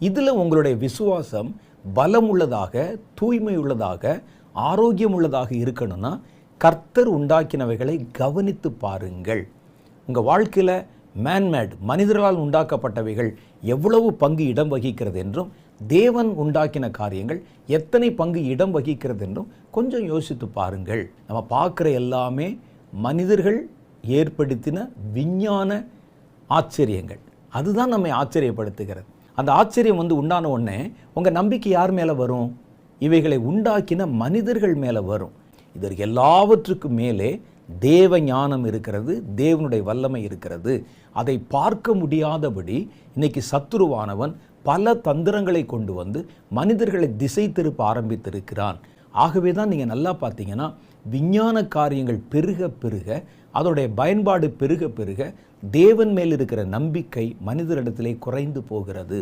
இதில் உங்களுடைய விசுவாசம் பலம் உள்ளதாக தூய்மை உள்ளதாக ஆரோக்கியம் உள்ளதாக இருக்கணும்னா கர்த்தர் உண்டாக்கினவைகளை கவனித்து பாருங்கள். உங்கள் வாழ்க்கையில் மேன்மேட் மனிதர்களால் உண்டாக்கப்பட்டவைகள் எவ்வளவு பங்கு இடம் வகிக்கிறது என்றும் தேவன் உண்டாக்கின காரியங்கள் எத்தனை பங்கு இடம் வகிக்கிறது என்றும் கொஞ்சம் யோசித்து பாருங்கள். நம்ம பார்க்குற எல்லாமே மனிதர்கள் ஏற்படுத்தின விஞ்ஞான ஆச்சரியங்கள். அதுதான் நம்மை ஆச்சரியப்படுத்துகிறது. அந்த ஆச்சரியம் வந்து உண்டான உடனே உங்கள் நம்பிக்கை யார் மேலே வரும்? இவைகளை உண்டாக்கின மனிதர்கள் மேலே வரும். இதற்கு எல்லாவற்றுக்கும் மேலே தேவ ஞானம் இருக்கிறது தேவனுடைய வல்லமை இருக்கிறது. அதை பார்க்க முடியாதபடி இன்னைக்கு சத்துருவானவன் பல தந்திரங்களை கொண்டு வந்து மனிதர்களை திசை திருப்ப ஆரம்பித்திருக்கிறான். ஆகவே தான் நீங்கள் நல்லா பார்த்தீங்கன்னா விஞ்ஞான காரியங்கள் பெருக பெருக அதோடைய பயன்பாடு பெருக பெருக தேவன் மேல் இருக்கிற நம்பிக்கை மனிதரிடத்திலே குறைந்து போகிறது.